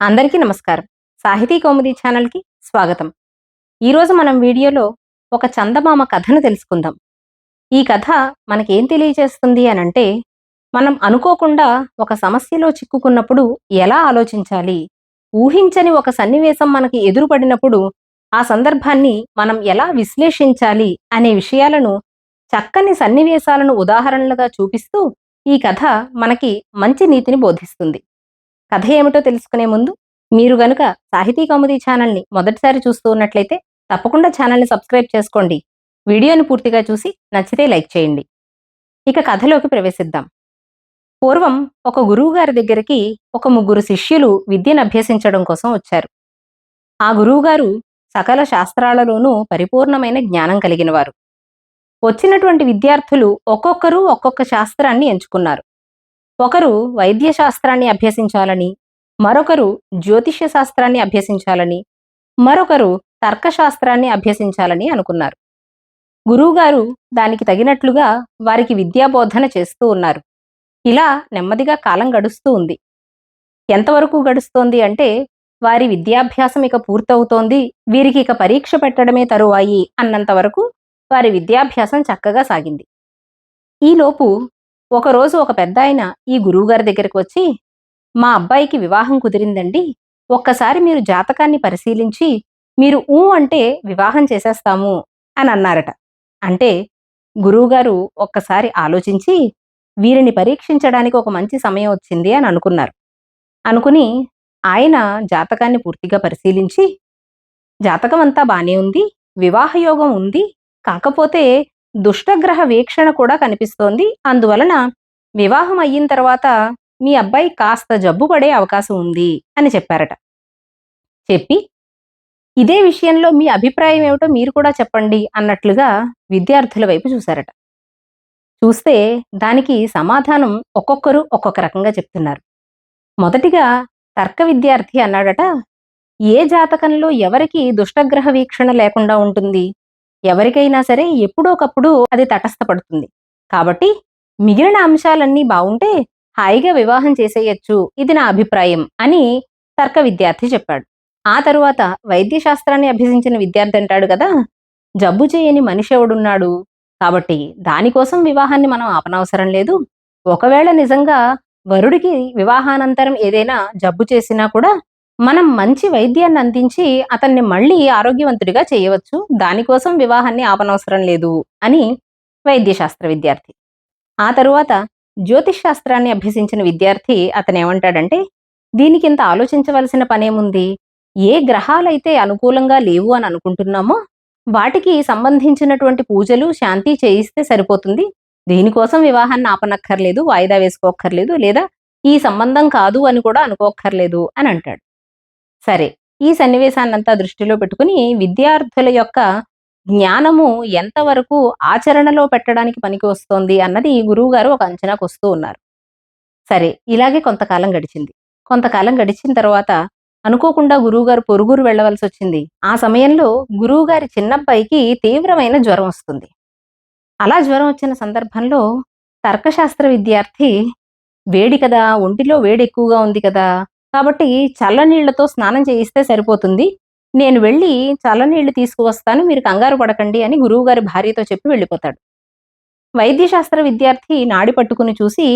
అందరికీ నమస్కారం. సాహితీ కౌముది ఛానల్కి స్వాగతం. ఈరోజు మనం వీడియోలో ఒక చందమామ కథను తెలుసుకుందాం. ఈ కథ మనకేం తెలియజేస్తుంది అని అంటే మనం అనుకోకుండా ఒక సమస్యలో చిక్కుకున్నప్పుడు ఎలా ఆలోచించాలి ఊహించని ఒక సన్నివేశం మనకి ఎదురుపడినప్పుడు ఆ సందర్భాన్ని మనం ఎలా విశ్లేషించాలి అనే విషయాలను చక్కని సన్నివేశాలను ఉదాహరణలుగా చూపిస్తూ ఈ కథ మనకి మంచి నీతిని బోధిస్తుంది. కథ ఏమిటో తెలుసుకునే ముందు మీరు గనుక సాహితీ కౌముది ఛానల్ని మొదటిసారి చూస్తూ ఉన్నట్లయితే తప్పకుండా ఛానల్ని సబ్స్క్రైబ్ చేసుకోండి. వీడియోని పూర్తిగా చూసి నచ్చితే లైక్ చేయండి. ఇక కథలోకి ప్రవేశిద్దాం. పూర్వం ఒక గురువుగారి దగ్గరికి ఒక ముగ్గురు శిష్యులు విద్యను అభ్యసించడం కోసం వచ్చారు. ఆ గురువుగారు సకల శాస్త్రాలలోనూ పరిపూర్ణమైన జ్ఞానం కలిగినవారు. వచ్చినటువంటి విద్యార్థులు ఒక్కొక్కరు ఒక్కొక్క శాస్త్రాన్ని ఎంచుకున్నారు. ఒకరు వైద్య శాస్త్రాన్ని అభ్యసించాలని మరొకరు జ్యోతిష్య శాస్త్రాన్ని అభ్యసించాలని మరొకరు తర్కశాస్త్రాన్ని అభ్యసించాలని అనుకున్నారు. గురువుగారు దానికి తగినట్లుగా వారికి విద్యాబోధన చేస్తూ ఉన్నారు. ఇలా నెమ్మదిగా కాలం గడుస్తూ ఉంది. ఎంతవరకు గడుస్తోంది అంటే వారి విద్యాభ్యాసం ఇక పూర్తవుతోంది వీరికి ఇక పరీక్ష పెట్టడమే తరువాయి అన్నంత వరకు వారి విద్యాభ్యాసం చక్కగా సాగింది. ఈలోపు ఒకరోజు ఒక పెద్ద ఆయన ఈ గురువుగారి దగ్గరికి వచ్చి మా అబ్బాయికి వివాహం కుదిరిందండి. ఒక్కసారి మీరు జాతకాన్ని పరిశీలించి మీరు ఊ అంటే వివాహం చేసేస్తాము అని అన్నారట. అంటే గురువుగారు ఒక్కసారి ఆలోచించి వీరిని పరీక్షించడానికి ఒక మంచి సమయం వచ్చింది అని అనుకున్నారు. అనుకుని ఆయన జాతకాన్ని పూర్తిగా పరిశీలించి జాతకం అంతా బానే ఉంది. వివాహయోగం ఉంది. కాకపోతే దుష్టగ్రహ వీక్షణ కూడా కనిపిస్తోంది. అందువలన వివాహం అయిన తర్వాత మీ అబ్బాయి కాస్త జబ్బు పడే అవకాశం ఉంది అని చెప్పారట. చెప్పి ఇదే విషయంలో మీ అభిప్రాయం ఏమిటో మీరు కూడా చెప్పండి అన్నట్లుగా విద్యార్థుల వైపు చూశారట. చూస్తే దానికి సమాధానం ఒక్కొక్కరు ఒక్కొక్క రకంగా చెప్తున్నారు. మొదటిగా తర్క విద్యార్థి అన్నాడట ఏ జాతకంలో ఎవరికి దుష్టగ్రహ వీక్షణ లేకుండా ఉంటుంది? ఎవరికైనా సరే ఎప్పుడోకప్పుడు అది తటస్థపడుతుంది. కాబట్టి మిగిలిన అంశాలన్నీ బాగుంటే హాయిగా వివాహం చేసేయచ్చు ఇది నా అభిప్రాయం అని తర్క విద్యార్థి చెప్పాడు. ఆ తరువాత వైద్య శాస్త్రాన్ని అభ్యసించిన విద్యార్థి అంటాడు కదా జబ్బు చేయని మనిషి ఎవడున్నాడు? కాబట్టి దానికోసం వివాహాన్ని మనం ఆపనవసరం లేదు. ఒకవేళ నిజంగా వరుడికి వివాహానంతరం ఏదైనా జబ్బు చేసినా కూడా మనం మంచి వైద్యాన్ని అందించి అతన్ని మళ్ళీ ఆరోగ్యవంతుడిగా చేయవచ్చు. దానికోసం వివాహాన్ని ఆపనవసరం లేదు అని వైద్యశాస్త్ర విద్యార్థి. ఆ తరువాత జ్యోతిష్ శాస్త్రాన్ని అభ్యసించిన విద్యార్థి అతను ఏమంటాడంటే దీనికి ఇంత ఆలోచించవలసిన పనేముంది? ఏ గ్రహాలైతే అనుకూలంగా లేవు అని అనుకుంటున్నామో వాటికి సంబంధించినటువంటి పూజలు శాంతి చేయిస్తే సరిపోతుంది. దీనికోసం వివాహాన్ని ఆపనక్కర్లేదు వాయిదా వేసుకోక్కర్లేదు లేదా ఈ సంబంధం కాదు అని కూడా అనుకోక్కర్లేదు అని అంటాడు. సరే. ఈ సన్నివేశాన్నంతా దృష్టిలో పెట్టుకుని విద్యార్థుల యొక్క జ్ఞానము ఎంతవరకు ఆచరణలో పెట్టడానికి పనికి వస్తోంది అన్నది గురువుగారు ఒక అంచనాకు వస్తూ ఉన్నారు. సరే ఇలాగే కొంతకాలం గడిచింది. కొంతకాలం గడిచిన తర్వాత అనుకోకుండా గురువుగారు పొరుగురు వెళ్ళవలసి వచ్చింది. ఆ సమయంలో గురువుగారి చిన్నబ్బాయికి తీవ్రమైన జ్వరం వస్తుంది. అలా జ్వరం వచ్చిన సందర్భంలో తర్కశాస్త్ర విద్యార్థి వేడి కదా ఒంటిలో వేడి ఎక్కువగా ఉంది కదా కాబట్టి చల్లనీళ్ళతో స్నానం చేయిస్తే సరిపోతుంది. నేను వెళ్ళి చల్లనీళ్ళు తీసుకువస్తాను మీరు కంగారు పడకండి అని గురువుగారి భార్యతో చెప్పి వెళ్ళిపోతాడు. వైద్యశాస్త్ర విద్యార్థి నాడి పట్టుకుని చూసి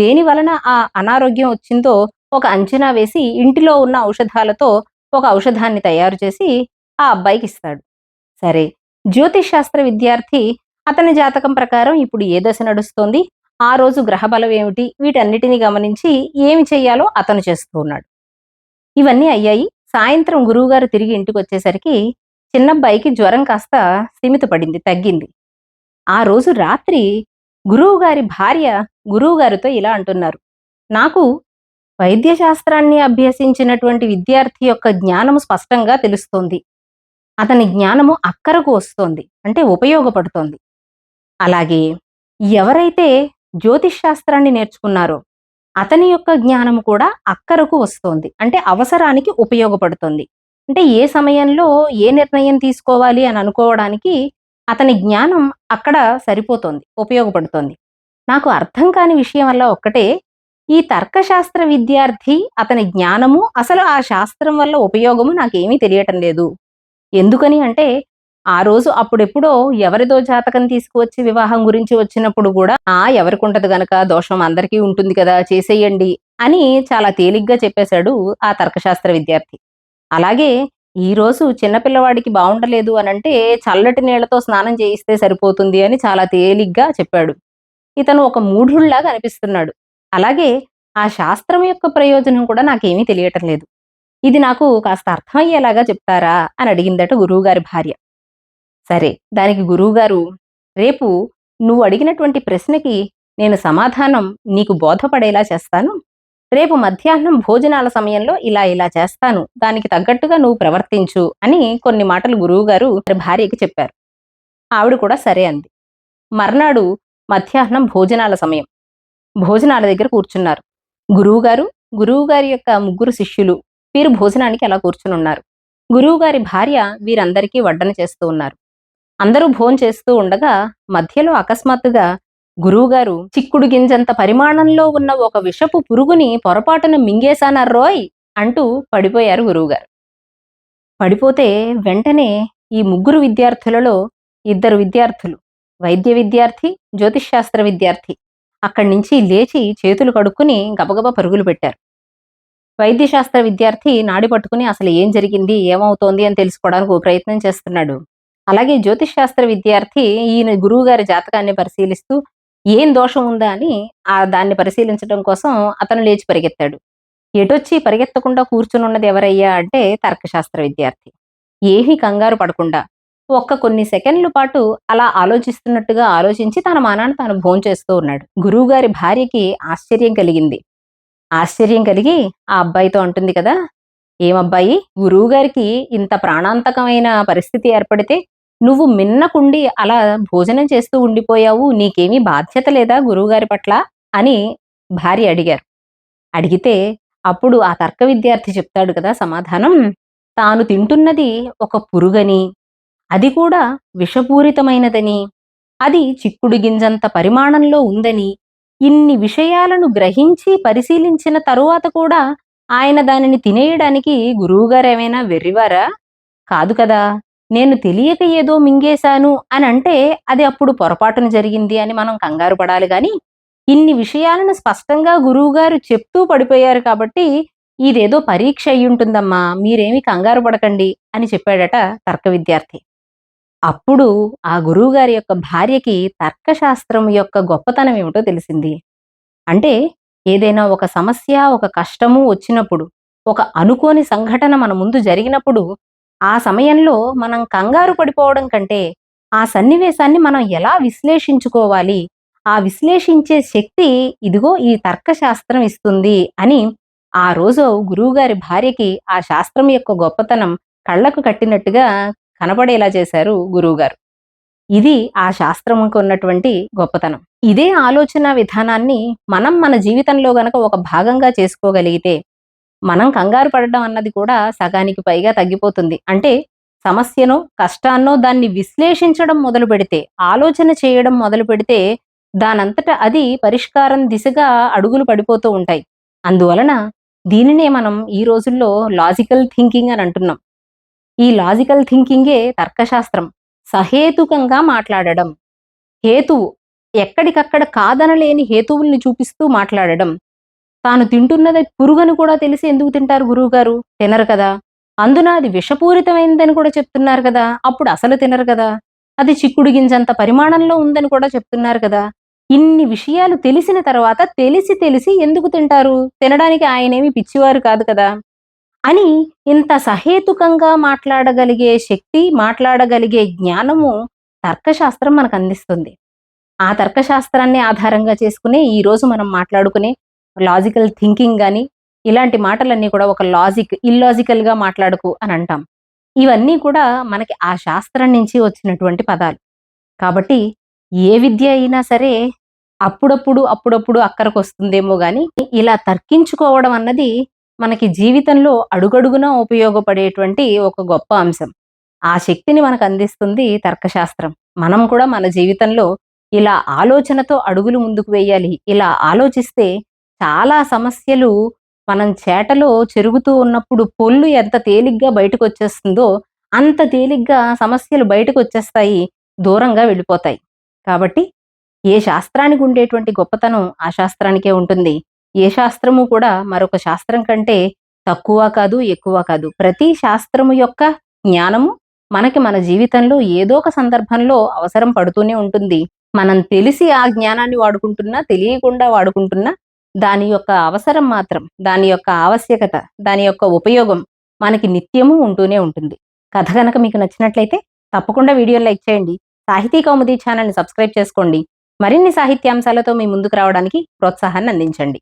దేని వలన ఆ అనారోగ్యం వచ్చిందో ఒక అంచనా వేసి ఇంటిలో ఉన్న ఔషధాలతో ఒక ఔషధాన్ని తయారు చేసి ఆ అబ్బాయికి ఇస్తాడు. సరే జ్యోతిష్ శాస్త్ర విద్యార్థి అతని జాతకం ప్రకారం ఇప్పుడు ఏ దశ నడుస్తోంది? ఆ రోజు గ్రహబలం ఏమిటి? వీటన్నిటిని గమనించి ఏమి చేయాలో అతను చేస్తూ ఉన్నాడు. ఇవన్నీ అయ్యాయి. సాయంత్రం గురువుగారు తిరిగి ఇంటికి వచ్చేసరికి చిన్నబ్బాయికి జ్వరం కాస్త సీమితపడింది పడింది తగ్గింది. ఆ రోజు రాత్రి గురువుగారి భార్య గురువుగారితో ఇలా అంటున్నారు. నాకు వైద్యశాస్త్రాన్ని అభ్యసించినటువంటి విద్యార్థి యొక్క జ్ఞానము స్పష్టంగా తెలుస్తోంది. అతని జ్ఞానము అక్కరకు వస్తోంది అంటే ఉపయోగపడుతోంది. అలాగే ఎవరైతే జ్యోతిష్ శాస్త్రాన్ని నేర్చుకున్నారో అతని యొక్క జ్ఞానము కూడా అక్కరకు వస్తోంది. అంటే అవసరానికి ఉపయోగపడుతుంది. అంటే ఏ సమయంలో ఏ నిర్ణయం తీసుకోవాలి అని అనుకోవడానికి అతని జ్ఞానం అక్కడ సరిపోతుంది ఉపయోగపడుతుంది. నాకు అర్థం కాని విషయం వల్ల ఒక్కటే ఈ తర్కశాస్త్ర విద్యార్థి అతని జ్ఞానము అసలు ఆ శాస్త్రం వల్ల ఉపయోగము నాకేమీ తెలియటం లేదు. ఎందుకని అంటే ఆ రోజు అప్పుడెప్పుడో ఎవరిదో జాతకం తీసుకువచ్చి వివాహం గురించి వచ్చినప్పుడు కూడా ఆ ఎవరికి ఉంటది గనక? దోషం అందరికీ ఉంటుంది కదా చేసేయండి అని చాలా తేలిగ్గా చెప్పేశాడు ఆ తర్కశాస్త్ర విద్యార్థి. అలాగే ఈ రోజు చిన్నపిల్లవాడికి బాగుండలేదు అని అంటే చల్లటి నీళ్ళతో స్నానం చేయిస్తే సరిపోతుంది అని చాలా తేలిగ్గా చెప్పాడు. ఇతను ఒక మూఢుల్లాగా అనిపిస్తున్నాడు. అలాగే ఆ శాస్త్రం యొక్క ప్రయోజనం కూడా నాకేమీ తెలియటం లేదు. ఇది నాకు కాస్త అర్థమయ్యేలాగా చెప్తారా అని అడిగిందట గురువుగారి భార్య. సరే దానికి గురువుగారు రేపు నువ్వు అడిగినటువంటి ప్రశ్నకి నేను సమాధానం నీకు బోధపడేలా చేస్తాను. రేపు మధ్యాహ్నం భోజనాల సమయంలో ఇలా ఇలా చేస్తాను. దానికి తగ్గట్టుగా నువ్వు ప్రవర్తించు అని కొన్ని మాటలు గురువుగారు భార్యకి చెప్పారు. ఆవిడ కూడా సరే అంది. మర్నాడు మధ్యాహ్నం భోజనాల సమయం. భోజనాల దగ్గర కూర్చున్నారు. గురువుగారు గురువుగారి యొక్క ముగ్గురు శిష్యులు వీరు భోజనానికి అలా కూర్చుని ఉన్నారు గురువుగారి భార్య వీరందరికీ వడ్డన చేస్తూ ఉన్నారు. అందరూ భోంచేస్తూ ఉండగా మధ్యలో అకస్మాత్తుగా గురువుగారు చిక్కుడు గింజంత పరిమాణంలో ఉన్న ఒక విషపు పురుగుని పొరపాటున మింగేశానర్రోయ్ అంటూ పడిపోయారు గురువుగారు. పడిపోతే వెంటనే ఈ ముగ్గురు విద్యార్థులలో ఇద్దరు విద్యార్థులు వైద్య విద్యార్థి జ్యోతిష్ శాస్త్ర విద్యార్థి అక్కడి నుంచి లేచి చేతులు కడుక్కుని గబగబా పరుగులు పెట్టారు. వైద్యశాస్త్ర విద్యార్థి నాడి పట్టుకుని అసలు ఏం జరిగింది ఏమవుతోంది అని తెలుసుకోవడానికి ఓ ప్రయత్నం చేస్తున్నాడు. అలాగే జ్యోతిష్ శాస్త్ర విద్యార్థి ఈయన గురువు గారి జాతకాన్ని పరిశీలిస్తూ ఏం దోషం ఉందా? అని ఆ దాన్ని పరిశీలించడం కోసం అతను లేచి పరిగెత్తాడు. ఎటొచ్చి పరిగెత్తకుండా కూర్చుని ఉన్నది ఎవరయ్యా? అంటే తర్కశాస్త్ర విద్యార్థి. ఏమీ కంగారు పడకుండా ఒక్క కొన్ని సెకండ్ల పాటు అలా ఆలోచిస్తున్నట్టుగా ఆలోచించి తన మానాన్ని తాను భోంచేస్తూ ఉన్నాడు. గురువుగారి భార్యకి ఆశ్చర్యం కలిగింది. ఆశ్చర్యం కలిగి ఆ అబ్బాయితో అంటుంది కదా ఏమబ్బాయి గురువుగారికి ఇంత ప్రాణాంతకమైన పరిస్థితి ఏర్పడితే నువ్వు మిన్నకుండి అలా భోజనం చేస్తూ ఉండిపోయావు నీకేమీ బాధ్యత లేదా గురువుగారి పట్ల? అని భార్య అడిగారు. అడిగితే అప్పుడు ఆ తర్క విద్యార్థి చెప్తాడు కదా సమాధానం తాను తింటున్నది ఒక పురుగని అది కూడా విషపూరితమైనదని అది చిక్కుడు గింజంత పరిమాణంలో ఉందని ఇన్ని విషయాలను గ్రహించి పరిశీలించిన తరువాత కూడా ఆయన దానిని తినేయడానికి గురువుగారు ఏమైనా వెర్రివారా? కాదు కదా. నేను తెలియక ఏదో మింగేశాను అని అంటే అది అప్పుడు పొరపాటున జరిగింది అని మనం కంగారు పడాలి కానీ ఇన్ని విషయాలను స్పష్టంగా గురువుగారు చెప్తూ పడిపోయారు కాబట్టి ఇదేదో పరీక్ష అయ్యుంటుందమ్మా మీరేమి కంగారు పడకండి అని చెప్పాడట తర్క విద్యార్థి. అప్పుడు ఆ గురువుగారి యొక్క భార్యకి తర్కశాస్త్రం యొక్క గొప్పతనం ఏమిటో తెలిసింది. అంటే ఏదైనా ఒక సమస్య ఒక కష్టము వచ్చినప్పుడు ఒక అనుకోని సంఘటన మన ముందు జరిగినప్పుడు ఆ సమయంలో మనం కంగారు పడిపోవడం కంటే ఆ సన్నివేశాన్ని మనం ఎలా విశ్లేషించుకోవాలి? ఆ విశ్లేషించే శక్తి ఇదిగో ఈ తర్కశాస్త్రం ఇస్తుంది అని ఆ రోజు గురువుగారి భార్యకి ఆ శాస్త్రం యొక్క గొప్పతనం కళ్ళకు కట్టినట్టుగా కనపడేలా చేశారు గురువుగారు. ఇది ఆ శాస్త్రంకు ఉన్నటువంటి గొప్పతనం. ఇదే ఆలోచన విధానాన్ని మనం మన జీవితంలో గనక ఒక భాగంగా చేసుకోగలిగితే మనం కంగారు పడడం అన్నది కూడా సగానికి పైగా తగ్గిపోతుంది. అంటే సమస్యనో కష్టాన్నో దాన్ని విశ్లేషించడం మొదలు పెడితే ఆలోచన చేయడం మొదలు పెడితే దానంతట అది పరిష్కారం దిశగా అడుగులు పడిపోతూ ఉంటాయి. అందువలన దీనినే మనం ఈ రోజుల్లో లాజికల్ థింకింగ్ అని అంటున్నాం. ఈ లాజికల్ థింకింగే తర్కశాస్త్రం. సహేతుకంగా మాట్లాడడం. హేతువు. ఎక్కడికక్కడ కాదనలేని హేతువుల్ని చూపిస్తూ మాట్లాడడం. తాను తింటున్నది పురుగని కూడా తెలిసి ఎందుకు తింటారు గురువుగారు? తినరు కదా. అందున అది విషపూరితమైందని కూడా చెప్తున్నారు కదా. అప్పుడు అసలు తినరు కదా. అది చిక్కుడు గింజంత పరిమాణంలో ఉందని కూడా చెప్తున్నారు కదా. ఇన్ని విషయాలు తెలిసిన తర్వాత తెలిసి తెలిసి ఎందుకు తింటారు? తినడానికి ఆయనేమి పిచ్చివారు కాదు కదా. అని ఇంత సహేతుకంగా మాట్లాడగలిగే శక్తి మాట్లాడగలిగే జ్ఞానము తర్కశాస్త్రం మనకు అందిస్తుంది. ఆ తర్కశాస్త్రాన్ని ఆధారంగా చేసుకునే ఈ రోజు మనం మాట్లాడుకునే లాజికల్ థింకింగ్ కానీ ఇలాంటి మాటలన్నీ కూడా ఒక లాజిక్ ఇల్లాజికల్గా మాట్లాడుకు అని అంటాం. ఇవన్నీ కూడా మనకి ఆ శాస్త్రం నుంచి వచ్చినటువంటి పదాలు. కాబట్టి ఏ విద్య అయినా సరే అప్పుడప్పుడు అప్పుడప్పుడు అక్కడికి వస్తుందేమో కానీ ఇలా తర్కించుకోవడం అన్నది మనకి జీవితంలో అడుగడుగునా ఉపయోగపడేటువంటి ఒక గొప్ప అంశం. ఆ శక్తిని మనకు అందిస్తుంది తర్కశాస్త్రం. మనం కూడా మన జీవితంలో ఇలా ఆలోచనతో అడుగులు ముందుకు వేయాలి ఇలా ఆలోచిస్తే చాలా సమస్యలు మనం చేటలో చెరుగుతూ ఉన్నప్పుడు పొల్లు ఎంత తేలిగ్గా బయటకు వచ్చేస్తుందో అంత తేలిగ్గా సమస్యలు బయటకొచ్చేస్తాయి. దూరంగా వెళ్ళిపోతాయి. కాబట్టి ఏ శాస్త్రానికి ఉండేటువంటి గొప్పతనం ఆ శాస్త్రానికే ఉంటుంది. ఏ శాస్త్రము కూడా మరొక శాస్త్రం కంటే తక్కువ కాదు, ఎక్కువ కాదు. ప్రతి శాస్త్రము యొక్క జ్ఞానము మనకి మన జీవితంలో ఏదో ఒక సందర్భంలో అవసరం పడుతూనే ఉంటుంది. మనం తెలిసి ఆ జ్ఞానాన్ని వాడుకుంటున్నా, తెలియకుండా వాడుకుంటున్నా దాని యొక్క అవసరం మాత్రం, దాని యొక్క ఆవశ్యకత, దాని యొక్క ఉపయోగం మనకి నిత్యము ఉంటూనే ఉంటుంది. కథ గనక మీకు నచ్చినట్లయితే తప్పకుండా వీడియో లైక్ చేయండి. సాహితీ కౌముది ఛానల్‌ని సబ్స్క్రైబ్ చేసుకోండి. మరిన్ని సాహిత్యాంశాలతో మీ ముందుకు రావడానికి ప్రోత్సాహాన్ని అందించండి.